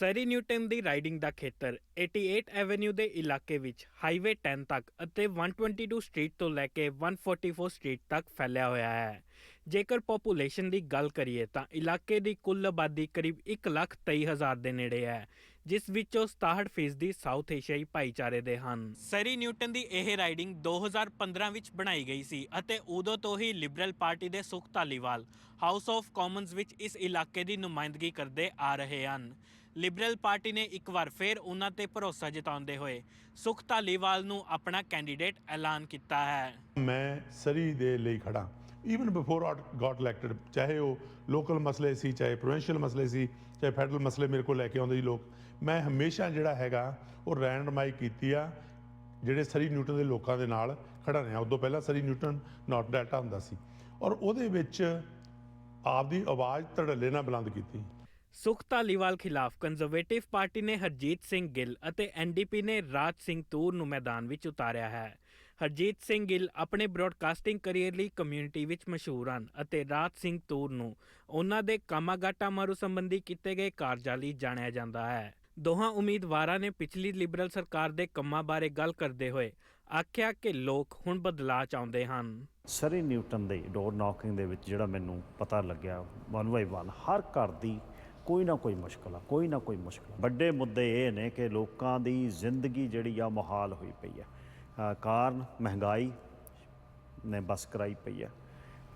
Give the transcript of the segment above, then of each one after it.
ਸਰੀ Newton ਦੀ riding ਦਾ ਖੇਤਰ 88 avenue ਦੇ ਇਲਾਕੇ ਵਿੱਚ ਹਾਈਵੇ 10 ਤੱਕ ਅਤੇ 122 ਸਟਰੀਟ ਤੋਂ ਲੈ ਕੇ 144 ਸਟਰੀਟ ਤੱਕ ਫੈਲਿਆ ਹੋਇਆ ਹੈ। ਜੇਕਰ ਪੋਪੂਲੇਸ਼ਨ ਦੀ ਗੱਲ ਕਰੀਏ ਤਾਂ ਇਲਾਕੇ ਦੀ ਕੁੱਲ ਆਬਾਦੀ ਕਰੀਬ 1,23,000 ਦੇ ਨੇੜੇ ਹੈ ਜਿਸ ਵਿੱਚੋਂ 67% ਦੀ ਸਾਊਥ ਏਸ਼ੀਆਈ ਭਾਈਚਾਰੇ ਦੇ ਹਨ। ਸਰੀ ਨਿਊਟਨ ਦੀ ਇਹ ਰਾਈਡਿੰਗ 2015 ਵਿੱਚ ਬਣਾਈ ਗਈ ਸੀ ਅਤੇ ਉਦੋਂ ਤੋਂ ਹੀ ਲਿਬਰਲ ਪਾਰਟੀ ਦੇ ਸੁਖ ਧਾਲੀਵਾਲ ਹਾਊਸ ਆਫ ਕਾਮਨਸ ਵਿੱਚ ਇਸ ਇਲਾਕੇ ਦੀ ਨੁਮਾਇੰਦਗੀ ਕਰਦੇ ਆ ਰਹੇ ਹਨ। ਲਿਬਰਲ ਪਾਰਟੀ ਨੇ ਇੱਕ ਵਾਰ ਫਿਰ ਉਹਨਾਂ ਤੇ ਭਰੋਸਾ ਜਤਾਉਂਦੇ ਹੋਏ ਸੁਖ ਧਾਲੀਵਾਲ ਨੂੰ ਆਪਣਾ ਕੈਂਡੀਡੇਟ ਐਲਾਨ ਕੀਤਾ ਹੈ। ਮੈਂ ਸਰੀ ਦੇ ਲਈ ਖੜਾ even before it got elected ਚਾਹੇ ਉਹ ਲੋਕਲ ਮਸਲੇ ਸੀ, ਚਾਹੇ ਪ੍ਰੋਵਿੰਸ਼ੀਅਲ ਮਸਲੇ ਸੀ, ਚਾਹੇ ਫੈਡਰਲ ਮਸਲੇ ਮੇਰੇ ਕੋਲ ਲੈ ਕੇ ਆਉਂਦੇ ਸੀ ਲੋਕ, ਮੈਂ ਹਮੇਸ਼ਾ ਜਿਹੜਾ ਹੈਗਾ, ਉਹ ਰੈਂਡਮਾਈ ਕੀਤੀ ਆ, ਜਿਹੜੇ ਸਰੀ ਨਿਊਟਨ ਦੇ ਲੋਕਾਂ ਦੇ ਨਾਲ ਖੜਾ ਰਿਹਾ। ਉਦੋਂ ਪਹਿਲਾਂ ਸਰੀ ਨਿਊਟਨ ਨਾਟ ਡੈਲਟਾ ਹੁੰਦਾ ਸੀ। ਔਰ ਉਹਦੇ ਵਿੱਚ ਆਪਦੀ ਆਵਾਜ਼ ਧੜੱਲੇ ਨਾਲ ਬੁਲੰਦ ਕੀਤੀ। ਸੁਖ ਧਾਲੀਵਾਲ ਖਿਲਾਫ ਕੰਜ਼ਰਵੇਟਿਵ ਪਾਰਟੀ ਨੇ ਹਰਜੀਤ ਸਿੰਘ ਗਿੱਲ ਅਤੇ ਐਨਡੀਪੀ ਨੇ ਰਾਜ ਸਿੰਘ ਤੂਰ ਨੂੰ ਮੈਦਾਨ ਵਿੱਚ ਉਤਾਰਿਆ ਹੈ। ਹਰਜੀਤ ਸਿੰਘ ਗਿੱਲ ਆਪਣੇ ਬ੍ਰਾਡਕਾਸਟਿੰਗ ਕੈਰੀਅਰ ਲਈ ਕਮਿਊਨਿਟੀ ਵਿੱਚ ਮਸ਼ਹੂਰ ਹਨ ਅਤੇ ਰਾਜ ਸਿੰਘ ਤੂਰ ਨੂੰ ਉਹਨਾਂ ਦੇ ਕਾਮਾਗਾਟਾ ਮਾਰੂ ਸੰਬੰਧੀ ਕੀਤੇ ਗਏ ਕਾਰਜਾਂ ਲਈ ਜਾਣਿਆ ਜਾਂਦਾ ਹੈ। ਦੋਹਾਂ ਉਮੀਦਵਾਰਾਂ ਨੇ ਪਿਛਲੀ ਲਿਬਰਲ ਸਰਕਾਰ ਦੇ ਕੰਮਾਂ ਬਾਰੇ ਗੱਲ ਕਰਦੇ ਹੋਏ ਆਖਿਆ ਕਿ ਲੋਕ ਹੁਣ ਬਦਲਾਅ ਚਾਹੁੰਦੇ ਹਨ। ਸਰੀ ਨਿਊਟਨ ਦੇ ਡੋਰ ਨੌਕਿੰਗ ਦੇ ਵਿੱਚ ਜਿਹੜਾ ਮੈਨੂੰ ਪਤਾ ਲੱਗਿਆ ਵਨ ਬਾਈ ਵਨ ਹਰ ਘਰ ਦੀ ਕੋਈ ਨਾ ਕੋਈ ਮੁਸ਼ਕਲ ਆ, ਕੋਈ ਨਾ ਕੋਈ ਮੁਸ਼ਕਲ ਆ। ਵੱਡੇ ਮੁੱਦੇ ਇਹ ਨੇ ਕਿ ਲੋਕਾਂ ਦੀ ਜ਼ਿੰਦਗੀ ਜਿਹੜੀ ਆ ਮੁਹਾਲ ਹੋਈ ਪਈ ਆ ਕਾਰਨ ਮਹਿੰਗਾਈ ਨੇ ਬਸ ਕਰਾਈ ਪਈ ਆ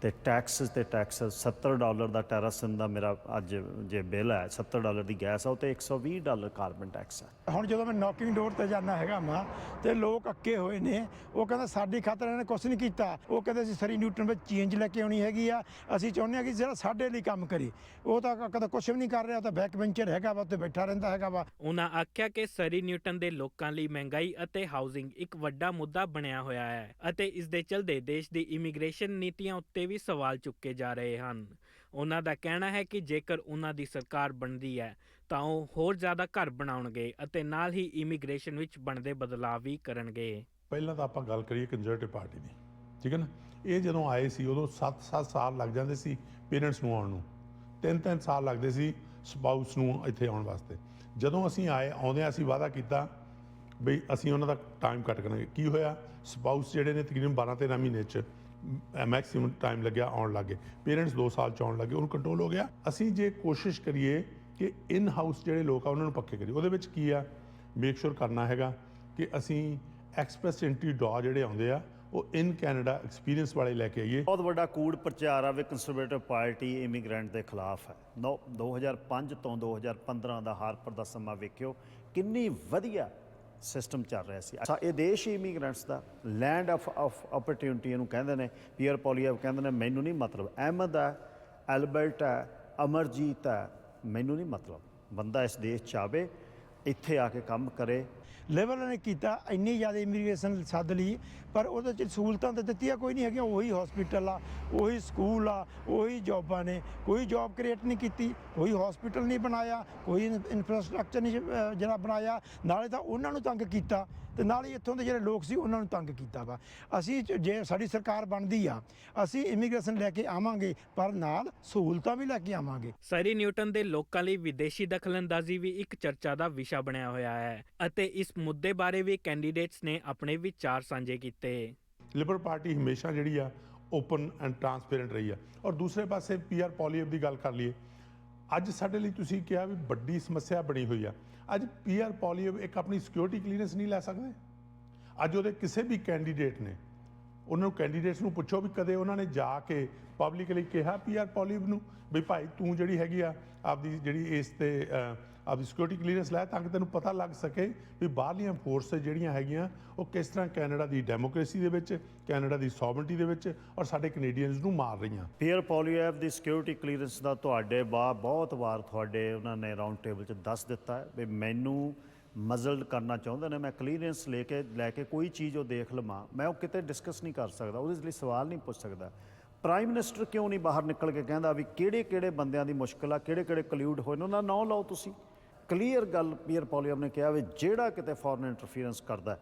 ਤੇ ਟੈਕਸ ਤੇ ਟੈਕਸ 70 ਡਾਲਰ ਦਾ ਟੈਰਾਸਨ ਦਾ ਮੇਰਾ ਅੱਜ ਜੇ ਬਿੱਲ ਹੈ 70 ਡਾਲਰ ਦੀ ਗੈਸ ਆ ਉਹ ਤੇ 120 ਡਾਲਰ ਕਾਰਬਨ ਟੈਕਸ ਹੈ ਹੁਣ ਜਦੋਂ ਮੈਂ ਨੌਕਿੰਗ ਡੋਰ ਤੇ ਜਾਂਦਾ ਹੈਗਾ ਮਾਂ ਤੇ ਲੋਕ ਅੱਕੇ ਹੋਏ ਨੇ ਉਹ ਕਹਿੰਦਾ ਸਾਡੀ ਖਾਤਰ ਇਹਨੇ ਕੁਝ ਨਹੀਂ ਕੀਤਾ। ਉਹ ਕਹਿੰਦੇ ਅਸੀਂ ਸਰੀ ਨਿਊਟਨ ਵਿੱਚ ਚੇਂਜ ਲੈ ਕੇ ਆਉਣੀ ਹੈਗੀ ਆ ਅਸੀਂ ਚਾਹੁੰਦੇ ਹਾਂ ਕਿ ਜਿਹੜਾ ਸਾਡੇ ਲਈ ਕੰਮ ਕਰੇ। ਉਹ ਤਾਂ ਕਦੇ ਕੁਝ ਵੀ ਨਹੀਂ ਕਰ ਰਿਹਾ ਤਾਂ ਬੈਕ ਬੈਂਚਰ ਹੈਗਾ ਵਾ ਉੱਤੇ ਬੈਠਾ ਰਹਿੰਦਾ ਹੈਗਾ ਵਾ। ਉਹਨਾਂ ਆਖਿਆ ਕਿ ਸਰੀ ਨਿਊਟਨ ਦੇ ਲੋਕਾਂ ਲਈ ਮਹਿੰਗਾਈ ਅਤੇ ਹਾਊਸਿੰਗ ਇੱਕ ਵੱਡਾ ਮੁੱਦਾ ਬਣਿਆ ਹੋਇਆ ਹੈ ਅਤੇ ਇਸ ਦੇ ਚਲਦੇ ਦੇਸ਼ ਦੀ ਇਮੀਗ੍ਰੇਸ਼ਨ ਨੀਤੀਆਂ ਉੱਤੇ ਵੀ ਸਵਾਲ ਚੁੱਕੇ ਜਾ ਰਹੇ ਹਨ। ਉਹਨਾਂ ਦਾ ਕਹਿਣਾ ਹੈ ਕਿ ਜੇਕਰ ਉਹਨਾਂ ਦੀ ਸਰਕਾਰ ਬਣਦੀ ਹੈ, ਤਾਂ ਉਹ ਹੋਰ ਜ਼ਿਆਦਾ ਘਰ ਬਣਾਉਣਗੇ ਅਤੇ ਨਾਲ ਹੀ ਇਮੀਗ੍ਰੇਸ਼ਨ ਵਿੱਚ ਬਣਦੇ ਬਦਲਾਅ ਵੀ ਕਰਨਗੇ। ਪਹਿਲਾਂ ਤਾਂ ਆਪਾਂ ਗੱਲ ਕਰੀਏ ਕੰਜ਼ਰਵੇਟਿਵ ਪਾਰਟੀ ਦੀ, ਠੀਕ ਹੈ ਨਾ? ਇਹ ਜਦੋਂ ਆਏ ਸੀ, ਉਦੋਂ 7-7 ਸਾਲ ਲੱਗ ਜਾਂਦੇ ਸੀ ਪੇਰੈਂਟਸ ਨੂੰ ਆਉਣ ਨੂੰ। 3-3 ਸਾਲ ਲੱਗਦੇ ਸੀ ਸਪਾਊਸ ਨੂੰ ਇੱਥੇ ਆਉਣ ਵਾਸਤੇ। ਜਦੋਂ ਅਸੀਂ ਆਏ, ਆਉਂਦਿਆਂ ਅਸੀਂ ਵਾਅਦਾ ਕੀਤਾ ਬਈ ਅਸੀਂ ਉਹਨਾਂ ਦਾ ਟਾਈਮ ਕੱਟ ਕਰਾਂਗੇ। ਕੀ ਹੋਇਆ? ਸਪਾਊਸ ਜਿਹੜੇ ਨੇ ਤਕਰੀਬਨ 12-13 ਮਹੀਨੇ ਚ ਮੈਕਸਿਮਮ ਟਾਈਮ ਲੱਗਿਆ, ਆਉਣ ਲੱਗੇ ਪੇਰੈਂਟਸ 2 ਸਾਲ ਚ ਆਉਣ ਲੱਗੇ ਉਹਨੂੰ ਕੰਟਰੋਲ ਹੋ ਗਿਆ। ਅਸੀਂ ਜੇ ਕੋਸ਼ਿਸ਼ ਕਰੀਏ ਕਿ ਇਨ ਹਾਊਸ ਜਿਹੜੇ ਲੋਕ ਆ, ਉਹਨਾਂ ਨੂੰ ਪੱਕੇ ਕਰੀਏ। ਉਹਦੇ ਵਿੱਚ ਕੀ ਆ? ਮੇਕ ਸ਼ੋਰ ਕਰਨਾ ਹੈਗਾ ਕਿ ਅਸੀਂ ਐਕਸਪ੍ਰੈਸ ਐਂਟਰੀ ਡਰਾ ਜਿਹੜੇ ਆਉਂਦੇ ਆ, ਉਹ ਇਨ ਕੈਨੇਡਾ ਐਕਸਪੀਰੀਅੰਸ ਵਾਲੇ ਲੈ ਕੇ ਆਈਏ। ਬਹੁਤ ਵੱਡਾ ਕੂੜ ਪ੍ਰਚਾਰ ਆ ਵੀ ਕੰਜ਼ਰਵੇਟਿਵ ਪਾਰਟੀ ਇਮੀਗ੍ਰੈਂਟ ਦੇ ਖਿਲਾਫ ਹੈ। ਨੌ- 2005 ਤੋਂ 2015 ਦਾ ਹਾਰਪਰ ਦਾ ਸਮਾਂ ਵੇਖਿਓ। ਕਿੰਨੀ ਵਧੀਆ ਸਿਸਟਮ ਚੱਲ ਰਿਹਾ ਸੀ। ਅੱਛਾ, ਇਹ ਦੇਸ਼ ਹੀ ਇਮੀਗ੍ਰੈਂਟਸ ਦਾ ਲੈਂਡ ਆਫ ਆਫ ਓਪਰਚੁਨਿਟੀ ਨੂੰ ਕਹਿੰਦੇ ਨੇ ਪੀਅਰ ਪੋਲੀਵ ਕਹਿੰਦੇ ਨੇ, ਮੈਨੂੰ ਨਹੀਂ ਮਤਲਬ। ਅਹਿਮਦ ਹੈ ਐਲਬਰਟ ਹੈ ਅਮਰਜੀਤ ਹੈ, ਮੈਨੂੰ ਨਹੀਂ ਮਤਲਬ। ਬੰਦਾ ਇਸ ਦੇਸ਼ 'ਚ ਆਵੇ ਇੱਥੇ ਆ ਕੇ ਕੰਮ ਕਰੇ। ਲੈਵਲ ਨੇ ਕੀਤਾ ਇੰਨੀ ਜ਼ਿਆਦਾ ਇਮੀਗ੍ਰੇਸ਼ਨ ਸੱਦ ਲਈ ਪਰ ਉਹਦੇ ਚ ਸਹੂਲਤਾਂ ਤਾਂ ਦਿੱਤੀਆਂ ਕੋਈ ਨਹੀਂ ਹੈਗੀਆਂ ਉਹੀ ਹਸਪੀਟਲ ਆ ਉਹੀ ਸਕੂਲ ਆ ਉਹੀ ਜੌਬਾਂ ਨੇ ਕੋਈ ਜੌਬ ਕ੍ਰੀਏਟ ਨਹੀਂ ਕੀਤੀ ਕੋਈ ਹਸਪੀਟਲ ਨਹੀਂ ਬਣਾਇਆ ਕੋਈ ਇਨਫਰਾਸਟ੍ਰਕਚਰ ਨਹੀਂ ਅਹ, ਜਿਹੜਾ ਬਣਾਇਆ ਨਾਲੇ ਤਾਂ ਉਹਨਾਂ ਨੂੰ ਤੰਗ ਕੀਤਾ ਤੇ ਨਾਲ ਇੱਥੋਂ ਦੇ ਜਿਹੜੇ ਲੋਕ ਸੀ ਉਹਨਾਂ ਨੂੰ ਤੰਗ ਕੀਤਾ ਵਾ। ਅਸੀਂ ਜ- ਜੇ ਸਾਡੀ ਸਰਕਾਰ ਬਣਦੀ ਆ ਅਸੀਂ ਇਮੀਗ੍ਰੇਸ਼ਨ ਲੈ ਕੇ ਆਵਾਂਗੇ ਪਰ ਨਾਲ ਸਹੂਲਤਾਂ ਵੀ ਲੈ ਕੇ ਆਵਾਂਗੇ। ਸਰੀ ਨਿਊਟਨ ਦੇ ਲੋਕਾਂ ਲਈ ਵਿਦੇਸ਼ੀ ਦਖਲਅੰਦਾਜ਼ੀ ਵੀ ਇੱਕ ਚਰਚਾ ਦਾ ਵਿਸ਼ਾ ਬਣਿਆ ਹੋਇਆ ਹੈ ਅਤੇ ਇਸ ਮੁੱਦੇ ਬਾਰੇ ਵੀ ਕੈਂਡੀਡੇਟਸ ਨੇ ਆਪਣੇ ਵਿਚਾਰ ਸਾਂਝੇ ਕੀਤੇ। ਲਿਬਰਲ ਪਾਰਟੀ ਹਮੇਸ਼ਾ ਜਿਹੜੀ ਆ ਓਪਨ ਐਂਡ ਟਰਾਂਸਪੇਰੈਂਟ ਰਹੀ ਆ। ਔਰ ਦੂਸਰੇ ਪਾਸੇ ਪੀਆਰ ਪੋਲੀਅਬ ਦੀ ਗੱਲ ਕਰ ਲਈਏ, ਅੱਜ ਸਾਡੇ ਲਈ ਤੁਸੀਂ ਕਿਹਾ ਵੀ ਵੱਡੀ ਸਮੱਸਿਆ ਬਣੀ ਹੋਈ ਆ। ਅੱਜ ਪੀਆਰ ਪੋਲੀਅਬ ਇੱਕ ਆਪਣੀ ਸਿਕਿਉਰਿਟੀ ਕਲੀਅਰੈਂਸ ਨਹੀਂ ਲੈ ਸਕਦੇ। ਅੱਜ ਉਹਦੇ ਕਿਸੇ ਵੀ ਕੈਂਡੀਡੇਟ ਨੇ ਉਹਨਾਂ ਨੂੰ ਕੈਂਡੀਡੇਟਸ ਨੂੰ ਪੁੱਛੋ ਵੀ ਕਦੇ ਉਹਨਾਂ ਨੇ ਜਾ ਕੇ ਪਬਲਿਕਲੀ ਕਿਹਾ ਪੀਆਰ ਪੋਲੀਅਬ ਨੂੰ ਵੀ ਭਾਈ ਤੂੰ ਜਿਹੜੀ ਹੈਗੀ ਆ, ਆਪਦੀ ਜਿਹੜੀ ਇਸ ਤੇ ਆਪਦੀ ਸਿਕਿਉਰਿਟੀ ਕਲੀਅਰੈਂਸ ਲੈ ਤਾਂ ਕਿ ਤੈਨੂੰ ਪਤਾ ਲੱਗ ਸਕੇ ਵੀ ਬਾਹਰਲੀਆਂ ਫੋਰਸਸ ਜਿਹੜੀਆਂ ਹੈਗੀਆਂ, ਉਹ ਕਿਸ ਤਰ੍ਹਾਂ ਕੈਨੇਡਾ ਦੀ ਡੈਮੋਕ੍ਰੇਸੀ ਦੇ ਵਿੱਚ ਕੈਨੇਡਾ ਦੀ ਸੋਵਰਨਟੀ ਦੇ ਵਿੱਚ ਔਰ ਸਾਡੇ ਕੈਨੇਡੀਅਨਸ ਨੂੰ ਮਾਰ ਰਹੀਆਂ। ਪੀਅਰ ਪੋਲੀਐਫ ਦੀ ਸਿਕਿਉਰਿਟੀ ਕਲੀਅਰੈਂਸ ਦਾ ਤੁਹਾਡੇ ਬਾ, ਬਹੁਤ ਵਾਰ ਤੁਹਾਡੇ ਉਹਨਾਂ ਨੇ ਰਾਉਂਡ ਟੇਬਲ 'ਚ ਦੱਸ ਦਿੱਤਾ ਹੈ ਵੀ ਮੈਨੂੰ ਮਜ਼ਲ ਕਰਨਾ ਚਾਹੁੰਦੇ ਨੇ ਮੈਂ ਕਲੀਅਰੈਂਸ ਲੈ ਕੇ ਲੈ ਕੇ ਕੋਈ ਚੀਜ਼ ਉਹ ਦੇਖ ਲਵਾਂ ਮੈਂ ਉਹ ਕਿਤੇ ਡਿਸਕਸ ਨਹੀਂ ਕਰ ਸਕਦਾ ਉਹਦੇ ਲਈ ਸਵਾਲ ਨਹੀਂ ਪੁੱਛ ਸਕਦਾ। ਪ੍ਰਾਈਮ ਮਿਨਿਸਟਰ ਕਿਉਂ ਨਹੀਂ ਬਾਹਰ ਨਿਕਲ ਕੇ ਕਹਿੰਦਾ ਵੀ ਕਿਹੜੇ ਕਿਹੜੇ ਬੰਦਿਆਂ ਦੀ ਮੁਸ਼ਕਲ ਆ ਕਿਹੜੇ ਕਿਹੜੇ ਕਲਿਊਡ ਹੋਏ ਨੇ ਉਹਨਾਂ ਦਾ ਨਾਂ ਲਓ ਤੁਸੀਂ। ਕਲੀਅਰ ਗੱਲ ਪੀਅਰ ਪੋਲੀਐਫ ਨੇ ਕਿਹਾ ਵੀ ਜਿਹੜਾ ਕਿਤੇ ਫੋਰਨ ਇੰਟਰਫੀਰੈਂਸ ਕਰਦਾ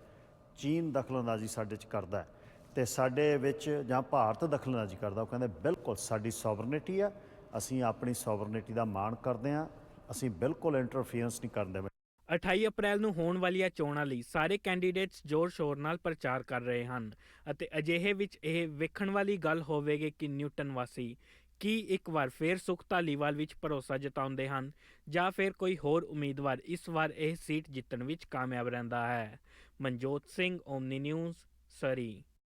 ਚੀਨ ਦਖਲਅੰਦਾਜ਼ੀ ਸਾਡੇ 'ਚ ਕਰਦਾ ਹੈ, ਤੇ ਸਾਡੇ ਵਿੱਚ ਜਾਂ ਭਾਰਤ ਦਖਲਅੰਦਾਜ਼ੀ ਕਰਦਾ ਉਹ ਕਹਿੰਦੇ ਬਿਲਕੁਲ ਸਾਡੀ ਸੋਵਰਨਿਟੀ ਆ ਅਸੀਂ ਆਪਣੀ ਸੋਵਰਨਿਟੀ ਦਾ ਮਾਣ ਕਰਦੇ ਆ ਅਸੀਂ ਬਿਲਕੁਲ ਇੰਟਰਫੀਅਰੈਂਸ ਨਹੀਂ ਕਰਦੇ ਦੇਵਾਂਗੇ 28 ਅਪ੍ਰੈਲ ਨੂੰ ਹੋਣ ਵਾਲੀਆਂ ਚੋਣਾਂ ਲਈ ਸਾਰੇ ਕੈਂਡੀਡੇਟਸ ਜ਼ੋਰ-ਸ਼ੋਰ ਨਾਲ ਪ੍ਰਚਾਰ ਕਰ ਰਹੇ ਹਨ ਅਤੇ ਅਜਿਹੇ ਵਿੱਚ ਇਹ ਵੇਖਣ ਵਾਲੀ ਗੱਲ ਹੋਵੇਗੀ ਕਿ ਨਿਊਟਨ ਵਾਸੀ ਕੀ ਇੱਕ ਵਾਰ ਫੇਰ ਸੁਖ ਧਾਲੀਵਾਲ ਵਿੱਚ ਭਰੋਸਾ ਜਤਾਉਂਦੇ ਹਨ ਜਾਂ ਫਿਰ ਕੋਈ ਹੋਰ ਉਮੀਦਵਾਰ ਇਸ ਵਾਰ ਇਹ ਸੀਟ ਜਿੱਤਣ ਵਿੱਚ ਕਾਮਯਾਬ ਰਹਿੰਦਾ ਹੈ। Manjot Singh, Omni News, Surrey.